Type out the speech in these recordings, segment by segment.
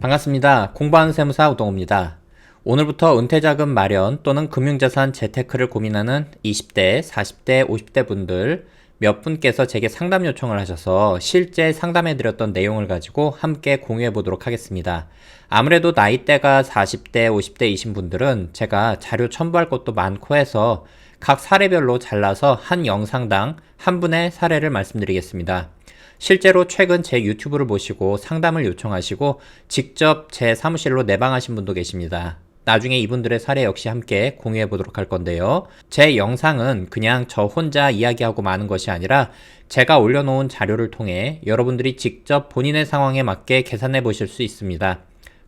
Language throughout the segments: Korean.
반갑습니다. 공부하는 세무사 우동호입니다. 오늘부터 은퇴자금 마련 또는 금융자산 재테크를 고민하는 20대, 40대, 50대 분들 몇 분께서 제게 상담 요청을 하셔서 실제 상담해 드렸던 내용을 가지고 함께 공유해 보도록 하겠습니다. 아무래도 나이대가 40대, 50대이신 분들은 제가 자료 첨부할 것도 많고 해서 각 사례별로 잘라서 한 영상당 한 분의 사례를 말씀드리겠습니다. 실제로 최근 제 유튜브를 보시고 상담을 요청하시고 직접 제 사무실로 내방하신 분도 계십니다. 나중에 이분들의 사례 역시 함께 공유해 보도록 할 건데요. 제 영상은 그냥 저 혼자 이야기하고 마는 것이 아니라 제가 올려놓은 자료를 통해 여러분들이 직접 본인의 상황에 맞게 계산해 보실 수 있습니다.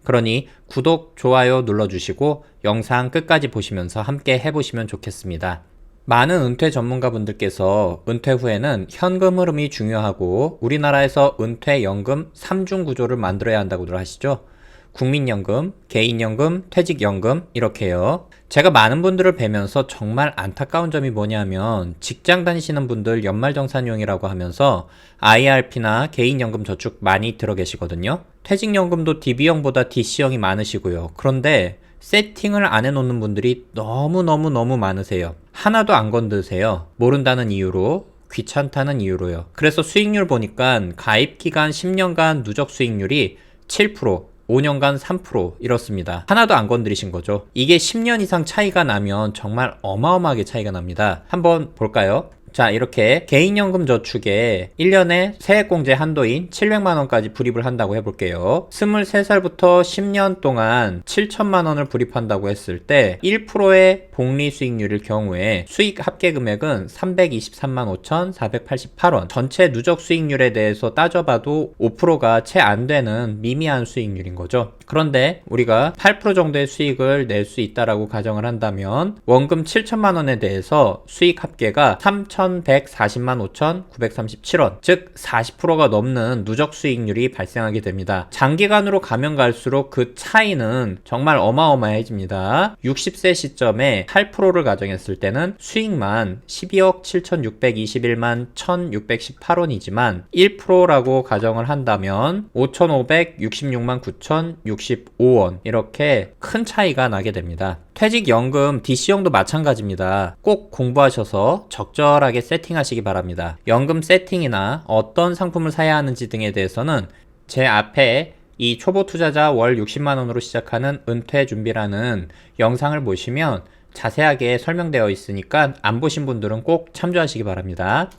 그러니 구독, 좋아요 눌러주시고 영상 끝까지 보시면서 함께 해보시면 좋겠습니다. 많은 은퇴 전문가분들께서 은퇴 후에는 현금 흐름이 중요하고 우리나라에서 은퇴연금 3중 구조를 만들어야 한다고들 하시죠. 국민연금, 개인연금, 퇴직연금 이렇게요. 제가 많은 분들을 뵈면서 정말 안타까운 점이 뭐냐면 직장 다니시는 분들 연말정산용이라고 하면서 IRP나 개인연금 저축 많이 들어 계시거든요. 퇴직연금도 DB형보다 DC형이 많으시고요. 그런데 세팅을 안 해놓는 분들이 너무너무너무 많으세요. 하나도 안 건드세요. 모른다는 이유로 귀찮다는 이유로요. 그래서 수익률 보니까 가입 기간 10년간 누적 수익률이 7%, 5년간 3% 이렇습니다. 하나도 안 건드리신 거죠. 이게 10년 이상 차이가 나면 정말 어마어마하게 차이가 납니다. 한번 볼까요? 자, 이렇게 개인연금 저축에 1년에 세액공제 한도인 700만원까지 불입을 한다고 해볼게요. 23살부터 10년 동안 7천만원을 불입한다고 했을 때 1%의 복리 수익률일 경우에 수익 합계 금액은 323만 5,488원. 전체 누적 수익률에 대해서 따져봐도 5%가 채 안 되는 미미한 수익률인 거죠. 그런데 우리가 8% 정도의 수익을 낼 수 있다라고 가정을 한다면 원금 7천만 원에 대해서 수익 합계가 3,140만 5,937원, 즉 40%가 넘는 누적 수익률이 발생하게 됩니다. 장기간으로 가면 갈수록 그 차이는 정말 어마어마해집니다. 60세 시점에 8%를 가정했을 때는 수익만 12억 7,621만 1,618원이지만 1%라고 가정을 한다면 5,566만 9,065원 이렇게 큰 차이가 나게 됩니다. 퇴직연금 DC형도 마찬가지입니다. 꼭 공부하셔서 적절하게 세팅하시기 바랍니다. 연금 세팅이나 어떤 상품을 사야 하는지 등에 대해서는 제 앞에 이 초보 투자자 월 60만원으로 시작하는 은퇴 준비라는 영상을 보시면 자세하게 설명되어 있으니까 안 보신 분들은 꼭 참조하시기 바랍니다.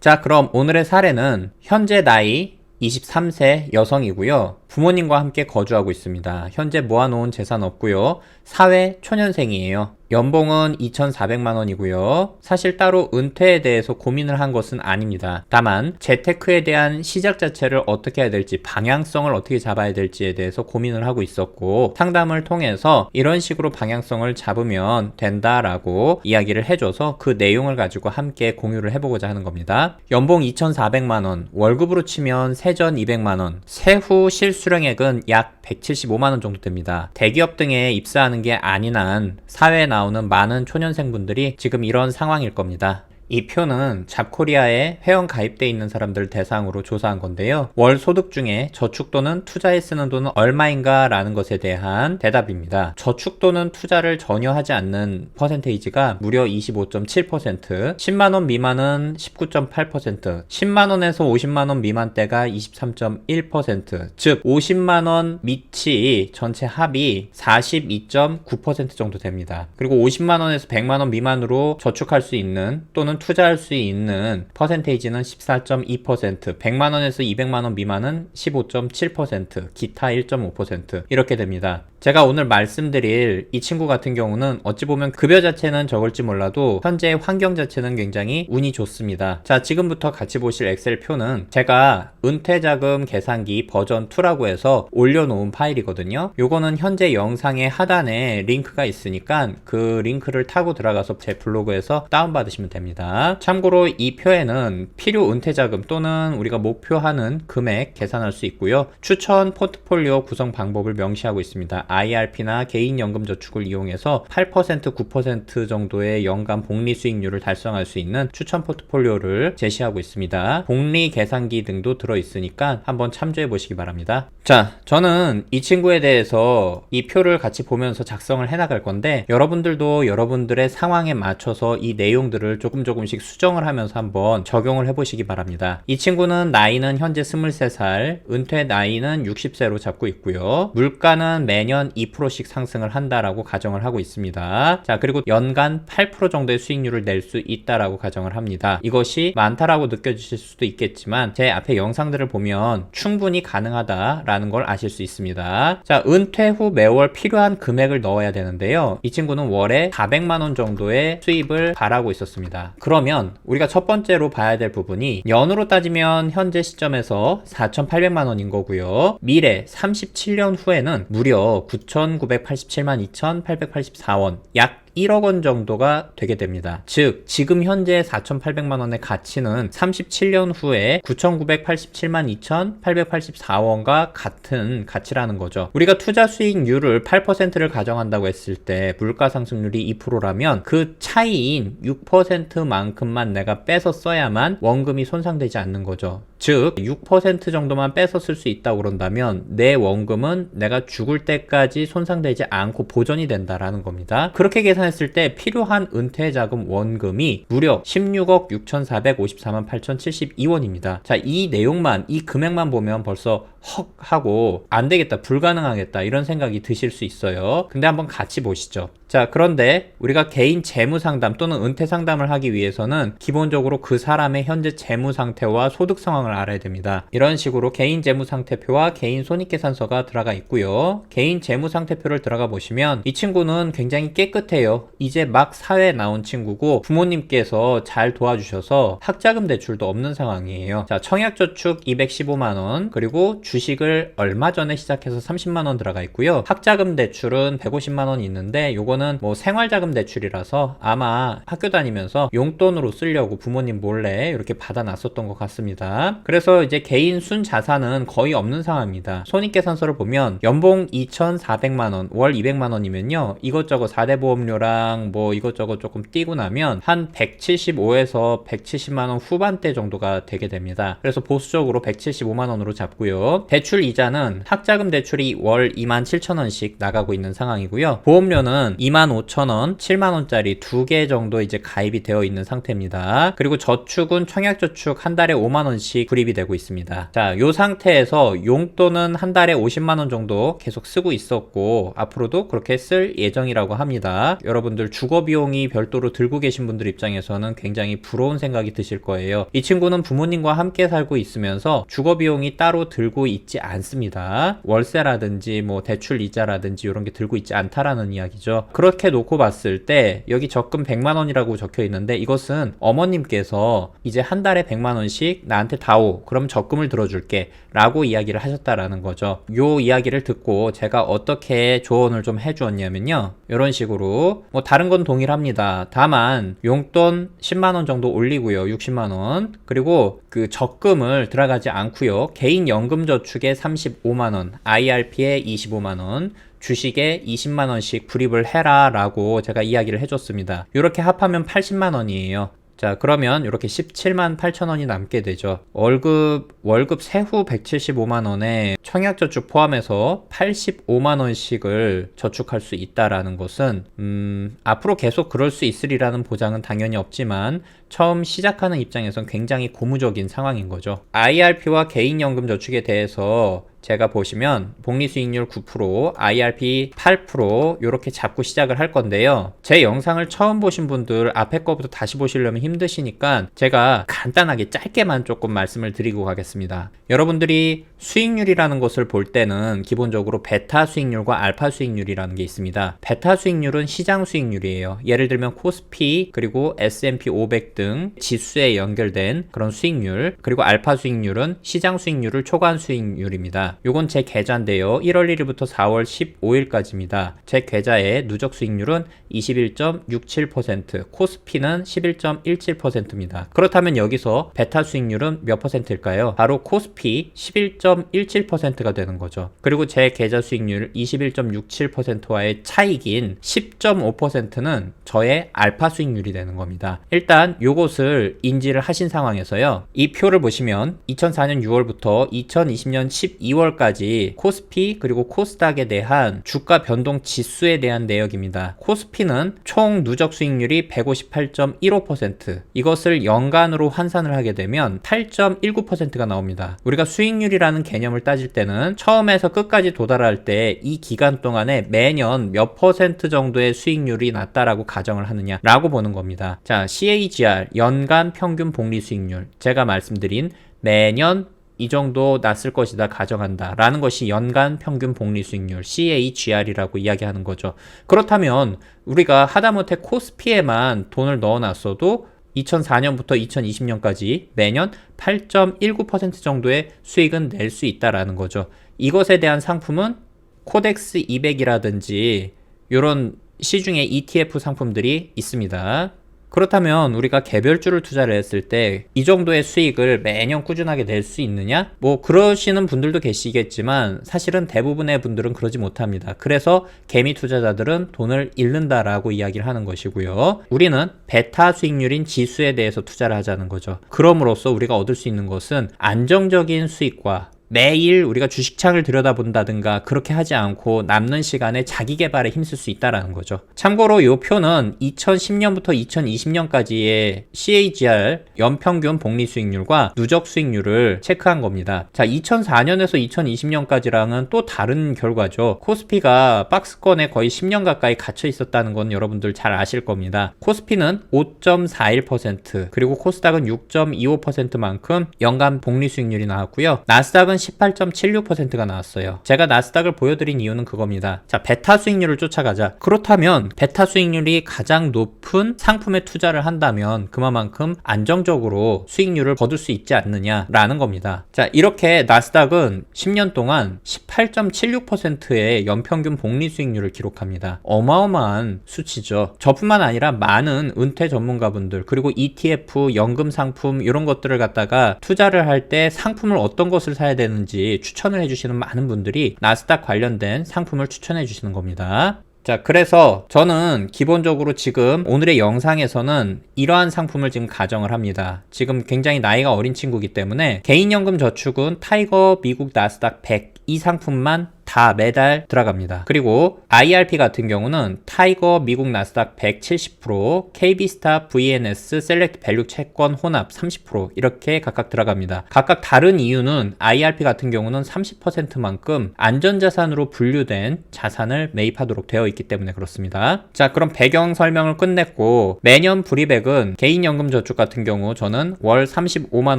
자, 그럼 오늘의 사례는 현재 나이 23세 여성이고요. 부모님과 함께 거주하고 있습니다. 현재 모아놓은 재산 없고요. 사회 초년생이에요. 연봉은 2,400만 원이고요. 사실 따로 은퇴에 대해서 고민을 한 것은 아닙니다. 다만 재테크에 대한 시작 자체를 어떻게 해야 될지 방향성을 어떻게 잡아야 될지에 대해서 고민을 하고 있었고 상담을 통해서 이런 식으로 방향성을 잡으면 된다라고 이야기를 해줘서 그 내용을 가지고 함께 공유를 해보고자 하는 겁니다. 연봉 2,400만 원, 월급으로 치면 세전 200만 원, 세후 실수 령액은 약 175만 원 정도 됩니다. 대기업 등에 입사하는 게 아닌 한 사회에 나오는 많은 초년생분들이 지금 이런 상황일 겁니다. 이 표는 잡코리아에 회원 가입돼 있는 사람들 대상으로 조사한 건데요. 월 소득 중에 저축 또는 투자에 쓰는 돈은 얼마인가 라는 것에 대한 대답입니다. 저축 또는 투자를 전혀 하지 않는 퍼센테이지가 무려 25.7%, 10만원 미만은 19.8%, 10만원에서 50만원 미만대가 23.1%, 즉 50만원 밑이 전체 합이 42.9% 정도 됩니다. 그리고 50만원에서 100만원 미만으로 저축할 수 있는 또는 투자할 수 있는 퍼센테이지는 14.2%, 100만 원에서 200만 원 미만은 15.7%, 기타 1.5% 이렇게 됩니다. 제가 오늘 말씀드릴 이 친구 같은 경우는 어찌 보면 급여 자체는 적을지 몰라도 현재 환경 자체는 굉장히 운이 좋습니다. 자, 지금부터 같이 보실 엑셀 표는 제가 은퇴자금 계산기 버전 2라고 해서 올려놓은 파일이거든요. 요거는 현재 영상의 하단에 링크가 있으니까 그 링크를 타고 들어가서 제 블로그에서 다운받으시면 됩니다. 참고로 이 표에는 필요 은퇴자금 또는 우리가 목표하는 금액 계산할 수 있고요. 추천 포트폴리오 구성 방법을 명시하고 있습니다. IRP나 개인연금저축을 이용해서 8% 9% 정도의 연간 복리 수익률을 달성할 수 있는 추천 포트폴리오를 제시하고 있습니다. 복리 계산기 등도 들어 있으니까 한번 참조해 보시기 바랍니다. 자, 저는 이 친구에 대해서 이 표를 같이 보면서 작성을 해 나갈 건데 여러분들도 여러분들의 상황에 맞춰서 이 내용들을 조금 조금 씩 수정을 하면서 한번 적용을 해 보시기 바랍니다. 이 친구는 나이는 현재 23살, 은퇴 나이는 60세로 잡고 있고요. 물가는 매년 2%씩 상승을 한다라고 가정을 하고 있습니다. 자, 그리고 연간 8% 정도의 수익률을 낼 수 있다라고 가정을 합니다. 이것이 많다라고 느껴지실 수도 있겠지만 제 앞에 영상들을 보면 충분히 가능하다라는 걸 아실 수 있습니다. 자, 은퇴 후 매월 필요한 금액을 넣어야 되는데요. 이 친구는 월에 400만 원 정도의 수입을 바라고 있었습니다. 그러면 우리가 첫 번째로 봐야 될 부분이 연으로 따지면 현재 시점에서 4,800만 원인 거고요. 미래 37년 후에는 무려 9,987만 2,884원 약 1억 원 정도가 되게 됩니다. 즉, 지금 현재 4,800만 원의 가치는 37년 후에 9,987만 2,884원과 같은 가치라는 거죠. 우리가 투자 수익률을 8%를 가정한다고 했을 때 물가 상승률이 2%라면 그 차이인 6%만큼만 내가 빼서 써야만 원금이 손상되지 않는 거죠. 즉, 6% 정도만 쓸수 있다고 그런다면 내 원금은 내가 죽을 때까지 손상되지 않고 보존이 된다라는 겁니다. 그렇게 계산했을 때 필요한 은퇴 자금 원금이 무려 16억 6,454만 8,072원입니다. 자, 이 내용만, 이 금액만 보면 벌써 헉 하고 안 되겠다, 불가능하겠다 이런 생각이 드실 수 있어요. 근데 한번 같이 보시죠. 자, 그런데 우리가 개인 재무 상담 또는 은퇴 상담을 하기 위해서는 기본적으로 그 사람의 현재 재무 상태와 소득 상황을 알아야 됩니다. 이런 식으로 개인 재무 상태표와 개인 손익계산서가 들어가 있고요. 개인 재무 상태표를 들어가 보시면 이 친구는 굉장히 깨끗해요. 이제 막 사회 나온 친구고 부모님께서 잘 도와주셔서 학자금 대출도 없는 상황이에요. 자, 청약저축 215만 원 그리고 주식을 얼마 전에 시작해서 30만 원 들어가 있고요. 학자금 대출은 150만 원 있는데 요거는 뭐 생활자금 대출이라서 아마 학교 다니면서 용돈으로 쓰려고 부모님 몰래 이렇게 받아놨었던 것 같습니다. 그래서 이제 개인 순 자산은 거의 없는 상황입니다. 손익계산서를 보면 연봉 2,400만 원, 월 200만 원이면요. 이것저것 4대 보험료랑 뭐 이것저것 조금 띄고 나면 한 175에서 170만 원 후반대 정도가 되게 됩니다. 그래서 보수적으로 175만 원으로 잡고요. 대출 이자는 학자금 대출이 월 2만 7천 원씩 나가고 있는 상황이고요. 보험료는 2만 5천 원, 7만 원짜리 두 개 정도 이제 가입이 되어 있는 상태입니다. 그리고 저축은 청약저축 한 달에 5만 원씩 불입이 되고 있습니다. 자, 요 상태에서 용돈은 한 달에 50만 원 정도 계속 쓰고 있었고 앞으로도 그렇게 쓸 예정이라고 합니다. 여러분들 주거 비용이 별도로 들고 계신 분들 입장에서는 굉장히 부러운 생각이 드실 거예요. 이 친구는 부모님과 함께 살고 있으면서 주거 비용이 따로 들고 있지 않습니다. 월세라든지 뭐 대출 이자라든지 이런 게 들고 있지 않다라는 이야기죠. 그렇게 놓고 봤을 때 여기 적금 100만 원이라고 적혀 있는데 이것은 어머님께서 이제 한 달에 100만 원씩 나한테 다 오. 그럼 적금을 들어줄게. 라고 이야기를 하셨다라는 거죠. 요 이야기를 듣고 제가 어떻게 조언을 좀 해주었냐면요. 이런 식으로 뭐 다른 건 동일합니다. 다만 용돈 10만 원 정도 올리고요. 60만 원. 그리고 그 적금을 들어가지 않고요. 개인 연금 저축에 35만 원, IRP에 25만 원, 주식에 20만 원씩 불입을 해라 라고 제가 이야기를 해줬습니다. 이렇게 합하면 80만 원이에요. 자, 그러면 이렇게 17만 8천 원이 남게 되죠. 월급, 월급 세후 175만 원에 청약저축 포함해서 85만 원씩을 저축할 수 있다라는 것은, 음, 앞으로 계속 그럴 수 있으리라는 보장은 당연히 없지만, 처음 시작하는 입장에선 굉장히 고무적인 상황인 거죠. IRP와 개인연금 저축에 대해서 제가 보시면 복리 수익률 9%, IRP 8% 이렇게 잡고 시작을 할 건데요. 제 영상을 처음 보신 분들 앞에 거부터 다시 보시려면 힘드시니까 제가 간단하게 짧게만 조금 말씀을 드리고 가겠습니다. 여러분들이 수익률이라는 것을 볼 때는 기본적으로 베타 수익률과 알파 수익률이라는 게 있습니다. 베타 수익률은 시장 수익률이에요. 예를 들면 코스피 그리고 S&P 500 등 지수에 연결된 그런 수익률 그리고 알파 수익률은 시장 수익률을 초과한 수익률입니다. 요건 제 계좌인데요. 1월 1일부터 4월 15일까지입니다. 제 계좌의 누적 수익률은 21.67%, 코스피는 11.17%입니다. 그렇다면 여기서 베타 수익률은 몇 퍼센트일까요? 바로 코스피 11.17%가 되는 거죠. 그리고 제 계좌 수익률 21.67%와의 차익인 10.5%는 저의 알파 수익률이 되는 겁니다. 일단 요것을 인지를 하신 상황에서요. 이 표를 보시면 2004년 6월부터 2020년 12월 까지 코스피 그리고 코스닥에 대한 주가 변동 지수에 대한 내역입니다. 코스피는 총 누적 수익률이 158.15% 이것을 연간으로 환산을 하게 되면 8.19%가 나옵니다. 우리가 수익률이라는 개념을 따질 때는 처음에서 끝까지 도달할 때 이 기간 동안에 매년 몇 퍼센트 정도의 수익률이 났다라고 가정을 하느냐라고 보는 겁니다. 자, CAGR 연간 평균 복리 수익률 제가 말씀드린 매년 이 정도 났을 것이다 가정한다 라는 것이 연간 평균 복리 수익률 CAGR이라고 이야기하는 거죠. 그렇다면 우리가 하다못해 코스피에만 돈을 넣어놨어도 2004년부터 2020년까지 매년 8.19% 정도의 수익은 낼 수 있다라는 거죠. 이것에 대한 상품은 코덱스 200이라든지 이런 시중에 ETF 상품들이 있습니다. 그렇다면 우리가 개별주를 투자를 했을 때 이 정도의 수익을 매년 꾸준하게 낼 수 있느냐? 뭐 그러시는 분들도 계시겠지만 사실은 대부분의 분들은 그러지 못합니다. 그래서 개미 투자자들은 돈을 잃는다라고 이야기를 하는 것이고요. 우리는 베타 수익률인 지수에 대해서 투자를 하자는 거죠. 그럼으로써 우리가 얻을 수 있는 것은 안정적인 수익과 매일 우리가 주식창을 들여다본다든가 그렇게 하지 않고 남는 시간에 자기 개발에 힘쓸 수 있다라는 거죠. 참고로 이 표는 2010년부터 2020년까지의 CAGR 연평균 복리 수익률과 누적 수익률을 체크한 겁니다. 자, 2004년에서 2020년까지랑은 또 다른 결과죠. 코스피가 박스권에 거의 10년 가까이 갇혀 있었다는 건 여러분들 잘 아실 겁니다. 코스피는 5.41% 그리고 코스닥은 6.25%만큼 연간 복리 수익률이 나왔고요. 나스닥은 18.76%가 나왔어요. 제가 나스닥을 보여드린 이유는 그겁니다. 자, 베타 수익률을 쫓아가자. 그렇다면 베타 수익률이 가장 높은 상품에 투자를 한다면 그만큼 안정적으로 수익률을 거둘 수 있지 않느냐라는 겁니다. 자, 이렇게 나스닥은 10년 동안 18.76%의 연평균 복리 수익률을 기록합니다. 어마어마한 수치죠. 저뿐만 아니라 많은 은퇴 전문가분들 그리고 ETF, 연금 상품 이런 것들을 갖다가 투자를 할 때 상품을 어떤 것을 사야 되는 지 추천을 해주시는 많은 분들이 나스닥 관련된 상품을 추천해 주시는 겁니다. 자, 그래서 저는 기본적으로 지금 오늘의 영상에서는 이러한 상품을 지금 가정을 합니다. 지금 굉장히 나이가 어린 친구기 때문에 개인연금 저축은 타이거 미국 나스닥 100 이 상품만 다 매달 들어갑니다. 그리고 IRP 같은 경우는 타이거 미국 나스닥 170%, KB스타 VNS 셀렉트 밸류 채권 혼합 30% 이렇게 각각 들어갑니다. 각각 다른 이유는 IRP 같은 경우는 30%만큼 안전자산으로 분류된 자산을 매입하도록 되어 있기 때문에 그렇습니다. 자, 그럼 배경 설명을 끝냈고 매년 불이백은 개인연금 저축 같은 경우 저는 월 35만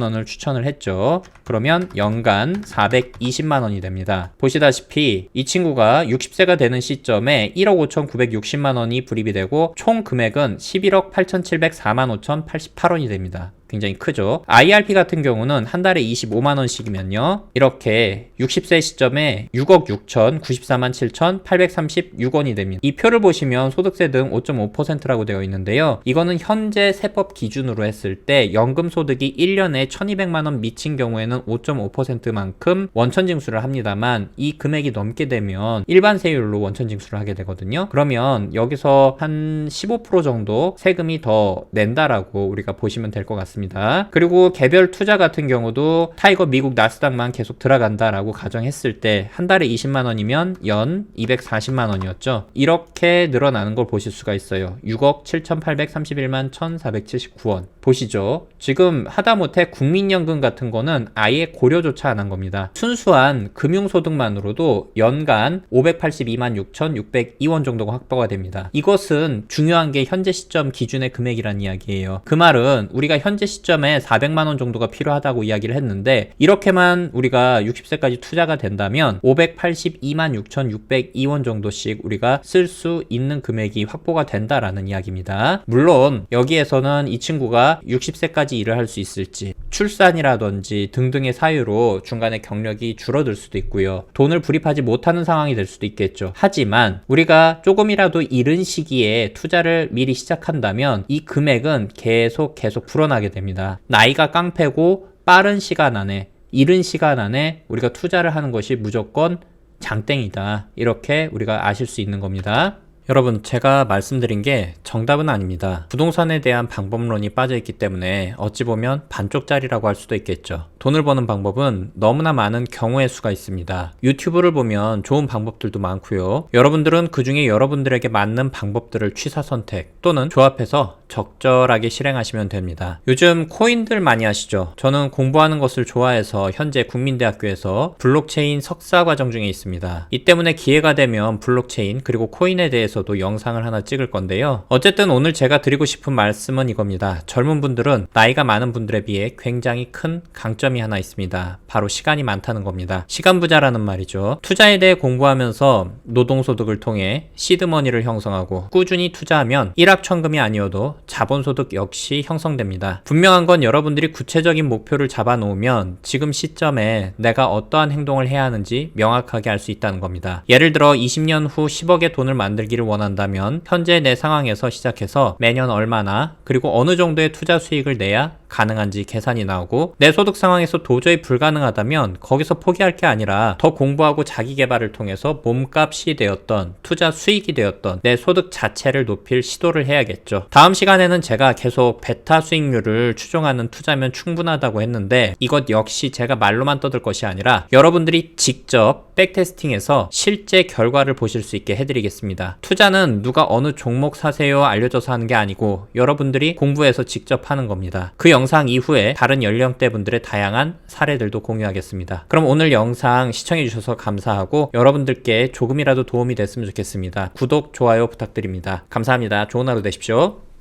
원을 추천을 했죠. 그러면 연간 420만 원이 됩니다. 보시다시피 이 친구가 60세가 되는 시점에 1억 5,960만 원이 불입이 되고 총 금액은 11억 8,704만 5,088원이 됩니다. 굉장히 크죠. IRP 같은 경우는 한 달에 25만 원씩이면요. 이렇게 60세 시점에 6억 6천 94만 7천 836원이 됩니다. 이 표를 보시면 소득세 등 5.5%라고 되어 있는데요. 이거는 현재 세법 기준으로 했을 때 연금 소득이 1년에 1200만 원 미친 경우에는 5.5%만큼 원천 징수를 합니다만 이 금액이 넘게 되면 일반 세율로 원천 징수를 하게 되거든요. 그러면 여기서 한 15% 정도 세금이 더 낸다라고 우리가 보시면 될 것 같습니다. 있습니다. 그리고 개별 투자 같은 경우도 타이거 미국 나스닥만 계속 들어간다라고 가정했을 때 한 달에 20만 원이면 연 240만 원이었죠. 이렇게 늘어나는 걸 보실 수가 있어요. 6억 7,831만 1,479원. 보시죠. 지금 하다못해 국민연금 같은 거는 아예 고려조차 안 한 겁니다. 순수한 금융소득만으로도 연간 582만 6,602원 정도가 확보가 됩니다. 이것은 중요한 게 현재 시점 기준의 금액이란 이야기예요. 그 말은 우리가 현재 시점에 400만 원 정도가 필요하다고 이야기를 했는데 이렇게만 우리가 60세까지 투자가 된다면 582만 6,602원 정도씩 우리가 쓸 수 있는 금액이 확보가 된다라는 이야기입니다. 물론 여기에서는 이 친구가 60세까지 일을 할 수 있을지 출산이라든지 등등의 사유로 중간에 경력이 줄어들 수도 있고요. 돈을 불입하지 못하는 상황이 될 수도 있겠죠. 하지만 우리가 조금이라도 이른 시기에 투자를 미리 시작한다면 이 금액은 계속 계속 불어나게 됩니다. 나이가 깡패고 빠른 시간 안에 이른 시간 안에 우리가 투자를 하는 것이 무조건 장땡이다. 이렇게 우리가 아실 수 있는 겁니다. 여러분, 제가 말씀드린 게 정답은 아닙니다. 부동산에 대한 방법론이 빠져 있기 때문에 어찌 보면 반쪽짜리라고 할 수도 있겠죠. 돈을 버는 방법은 너무나 많은 경우의 수가 있습니다. 유튜브를 보면 좋은 방법들도 많고요. 여러분들은 그 중에 여러분들에게 맞는 방법들을 취사 선택 또는 조합해서 적절하게 실행하시면 됩니다. 요즘 코인들 많이 하시죠? 저는 공부하는 것을 좋아해서 현재 국민대학교에서 블록체인 석사 과정 중에 있습니다. 이 때문에 기회가 되면 블록체인 그리고 코인에 대해서 도 영상을 하나 찍을 건데요. 어쨌든 오늘 제가 드리고 싶은 말씀은 이겁니다. 젊은 분들은 나이가 많은 분들에 비해 굉장히 큰 강점이 하나 있습니다. 바로 시간이 많다는 겁니다. 시간 부자라는 말이죠. 투자에 대해 공부하면서 노동소득을 통해 시드머니를 형성하고 꾸준히 투자하면 일확천금이 아니어도 자본소득 역시 형성됩니다. 분명한 건 여러분들이 구체적인 목표를 잡아놓으면 지금 시점에 내가 어떠한 행동을 해야 하는지 명확하게 알 수 있다는 겁니다. 예를 들어 20년 후 10억의 돈을 만들기를 원한다면 현재 내 상황에서 시작해서 매년 얼마나 그리고 어느 정도의 투자 수익을 내야 가능한지 계산이 나오고 내 소득 상황에서 도저히 불가능하다면 거기서 포기할 게 아니라 더 공부하고 자기 개발을 통해서 몸값이 되었던 투자 수익이 되었던 내 소득 자체를 높일 시도를 해야겠죠. 다음 시간에는 제가 계속 베타 수익률을 추종하는 투자면 충분하다고 했는데 이것 역시 제가 말로만 떠들 것이 아니라 여러분들이 직접 백테스팅해서 실제 결과를 보실 수 있게 해드리겠습니다. 투자는 누가 어느 종목 사세요 알려줘서 하는 게 아니고 여러분들이 공부해서 직접 하는 겁니다. 그 영상 이후에 다른 연령대 분들의 다양한 사례들도 공유하겠습니다. 그럼 오늘 영상 시청해주셔서 감사하고 여러분들께 조금이라도 도움이 됐으면 좋겠습니다. 구독, 좋아요 부탁드립니다. 감사합니다. 좋은 하루 되십시오.